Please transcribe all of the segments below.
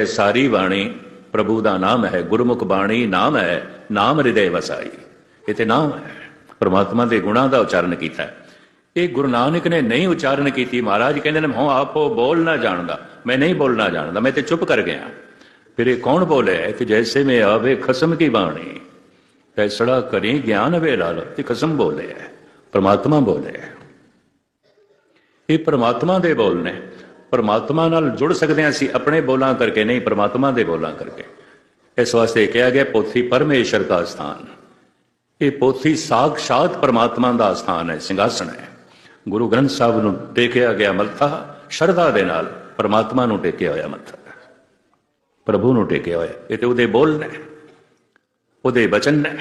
ਇਹ ਸਾਰੀ ਬਾਣੀ ਪ੍ਰਭੂ ਦਾ ਨਾਮ ਹੈ, ਗੁਰਮੁਖ ਬਾਣੀ ਨਾਮ ਹੈ, ਨਾਮ ਹਿਰਦੇ ਵਸਾਈ। ਇਹ ਤੇ ਨਾਮ ਹੈ। ਪ੍ਰਮਾਤਮਾ ਦੇ ਗੁਣਾਂ ਦਾ ਉਚਾਰਨ ਕੀਤਾ ਹੈ। ਇਹ ਗੁਰੂ ਨਾਨਕ ਨੇ ਨਹੀਂ ਉਚਾਰਨ ਕੀਤੀ। ਮਹਾਰਾਜ ਕਹਿੰਦੇ ਨੇ, ਮੈਂ ਆਪੋ ਬੋਲ ਨਾ ਜਾਣਦਾ। ਮੈਂ ਨਹੀਂ ਬੋਲਣਾ ਜਾਣਦਾ। ਮੈਂ ਤੇ ਚੁੱਪ ਕਰ ਗਿਆ। ਫਿਰ ਇਹ ਕੌਣ ਬੋਲੇ ਕਿ ਜੈਸੇ ਮੈਂ ਆਵੇ ਖਸਮ ਕੀ ਬਾਣੀ। ਫੈਸਲਾ ਕਰੀ ਗਿਆਨ ਵੇ ਲਾਲ। ਤੇ ਖਸਮ ਬੋਲੇ ਹੈ। ਪ੍ਰਮਾਤਮਾ ਬੋਲੇ ਹੈ। ਇਹ ਪ੍ਰਮਾਤਮਾ ਦੇ ਬੋਲ ਨੇ। ਪਰਮਾਤਮਾ ਨਾਲ ਜੁੜ ਸਕਦੇ ਹਾਂ ਅਸੀਂ ਆਪਣੇ ਬੋਲਾਂ ਕਰਕੇ ਨਹੀਂ, ਪਰਮਾਤਮਾ ਦੇ ਬੋਲਾਂ ਕਰਕੇ। ਇਸ ਵਾਸਤੇ ਕਿਹਾ ਗਿਆ, ਪੋਥੀ ਪਰਮੇਸ਼ਰ ਦਾ ਸਥਾਨ। ਇਹ ਪੋਥੀ ਸਾਖਸ਼ਾਤ ਪਰਮਾਤਮਾ ਦਾ ਸਥਾਨ ਹੈ, ਸਿੰਘਾਸਣ ਹੈ। ਗੁਰੂ ਗ੍ਰੰਥ ਸਾਹਿਬ ਨੂੰ ਟੇਕਿਆ ਗਿਆ ਮੱਥਾ, ਸ਼ਰਧਾ ਦੇ ਨਾਲ ਪਰਮਾਤਮਾ ਨੂੰ ਟੇਕਿਆ ਹੋਇਆ ਮੱਥਾ। ਪ੍ਰਭੂ ਨੂੰ ਟੇਕਿਆ ਹੋਇਆ, ਇਹ ਤੇ ਉਹਦੇ ਬੋਲ ਨੇ, ਉਹਦੇ ਬਚਨ ਨੇ।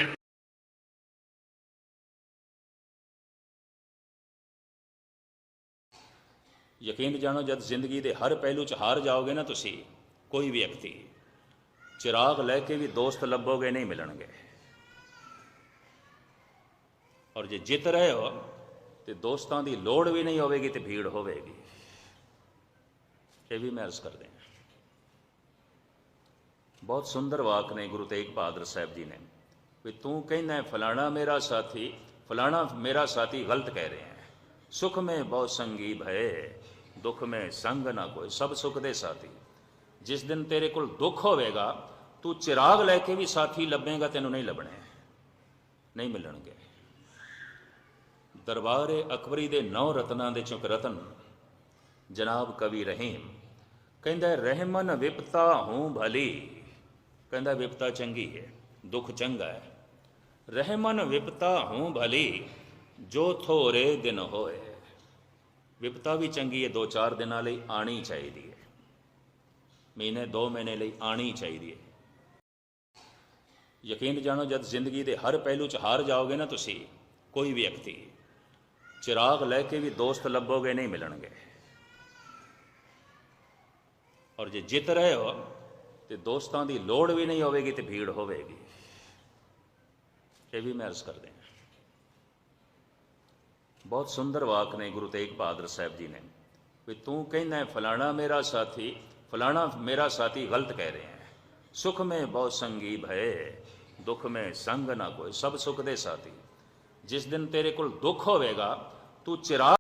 ਯਕੀਨ ਜਾਣੋ, ਜਦ ਜ਼ਿੰਦਗੀ ਦੇ ਹਰ ਪਹਿਲੂ 'ਚ ਹਾਰ ਜਾਓਗੇ ਨਾ ਤੁਸੀਂ, ਕੋਈ ਵੀ ਵਿਅਕਤੀ, ਚਿਰਾਗ ਲੈ ਕੇ ਵੀ ਦੋਸਤ ਲੱਭੋਗੇ, ਨਹੀਂ ਮਿਲਣਗੇ। ਔਰ ਜੇ ਜਿੱਤ ਰਹੇ ਹੋ, ਤੇ ਦੋਸਤਾਂ ਦੀ ਲੋੜ ਵੀ ਨਹੀਂ ਹੋਵੇਗੀ ਤੇ ਭੀੜ ਹੋਵੇਗੀ। ਇਹ ਵੀ ਮੈਂ ਅਰਜ਼ ਕਰਦੇ ਹਾਂ। ਬਹੁਤ ਸੁੰਦਰ ਵਾਕ ਨੇ ਗੁਰੂ ਤੇਗ ਬਹਾਦਰ ਸਾਹਿਬ ਜੀ ਨੇ, ਵੀ ਤੂੰ ਕਹਿੰਦਾ ਫਲਾਣਾ ਮੇਰਾ ਸਾਥੀ, ਫਲਾਣਾ ਮੇਰਾ ਸਾਥੀ ਗਲਤ ਕਹਿ ਰਹੇ ਹੈ। ਸੁਖ ਮੈਂ ਬਹੁ ਸੰਗੀ ਭਏ ਦੁੱਖ ਮੈਂ ਸੰਗ ਨਾ ਕੋਈ ਸਭ ਸੁਖ ਦੇ ਸਾਥੀ ਜਿਸ ਦਿਨ ਤੇਰੇ ਕੋਲ ਦੁੱਖ ਹੋਵੇਗਾ ਤੂੰ ਚਿਰਾਗ ਲੈ ਕੇ ਵੀ ਸਾਥੀ ਲੱਭੇਗਾ ਤੈਨੂੰ ਨਹੀਂ ਲੱਭਣੇ ਨਹੀਂ ਮਿਲਣਗੇ ਦਰਬਾਰੇ ਅਕਬਰੀ ਦੇ ਨੌ ਰਤਨਾਂ ਦੇ ਚੋਂ ਰਤਨ ਜਨਾਬ ਕਵੀ ਰਹੀਮ ਕਹਿੰਦਾ ਰਹਿਮਨ ਵਿਪਤਾ ਹੂੰ ਭਲੀ ਕਹਿੰਦਾ ਵਿਪਤਾ ਚੰਗੀ ਹੈ ਦੁੱਖ ਚੰਗਾ ਹੈ ਰਹਿਮਨ ਵਿਪਤਾ ਹੂੰ ਭਲੀ ਜੋ ਥੋਰੇ ਦਿਨ ਹੋਏ, ਵਿਪਤਾ ਵੀ ਚੰਗੀ ਹੈ ਦੋ ਚਾਰ ਦਿਨਾਂ ਲਈ ਆਣੀ ਚਾਹੀਦੀ ਹੈ ਮਹੀਨੇ, ਦੋ ਮਹੀਨੇ ਲਈ ਆਣੀ ਚਾਹੀਦੀ ਹੈ ਯਕੀਨ ਜਾਣੋ, ਜਦ ਜ਼ਿੰਦਗੀ ਦੇ ਹਰ ਪਹਿਲੂ 'ਚ ਹਾਰ ਜਾਓਗੇ ਨਾ ਤੁਸੀਂ, ਕੋਈ ਵੀ ਵਿਅਕਤੀ ਚਿਰਾਗ ਲੈ ਕੇ ਵੀ ਦੋਸਤ ਲੱਭੋਗੇ, ਨਹੀਂ ਮਿਲਣਗੇ। ਔਰ ਜੇ ਜਿੱਤ ਰਹੇ ਹੋ, ਤੇ ਦੋਸਤਾਂ ਦੀ ਲੋੜ ਵੀ ਨਹੀਂ ਹੋਵੇਗੀ ਤੇ ਭੀੜ ਹੋਵੇਗੀ। ਇਹ ਵੀ ਮੈਂ ਅਰਜ਼ ਕਰਦੇ ਹਾਂ। ਬਹੁਤ ਸੁੰਦਰ ਵਾਕ ਨੇ ਗੁਰੂ ਤੇਗ ਬਹਾਦਰ ਸਾਹਿਬ ਜੀ ਨੇ, ਵੀ ਤੂੰ ਕਹਿੰਦਾ ਫਲਾਣਾ ਮੇਰਾ ਸਾਥੀ, ਫਲਾਣਾ ਮੇਰਾ ਸਾਥੀ ਗਲਤ ਕਹਿ ਰਹੇ ਹੈ। ਸੁਖ ਮੈਂ ਬਹੁ ਸੰਗੀ ਭਏ ਦੁੱਖ ਮੈਂ ਸੰਗ ਨਾ ਕੋਈ ਸਭ ਸੁਖ ਦੇ ਸਾਥੀ। ਜਿਸ ਦਿਨ ਤੇਰੇ ਕੋਲ ਦੁੱਖ ਹੋਵੇਗਾ, ਤੂੰ ਚਿਰਾਗ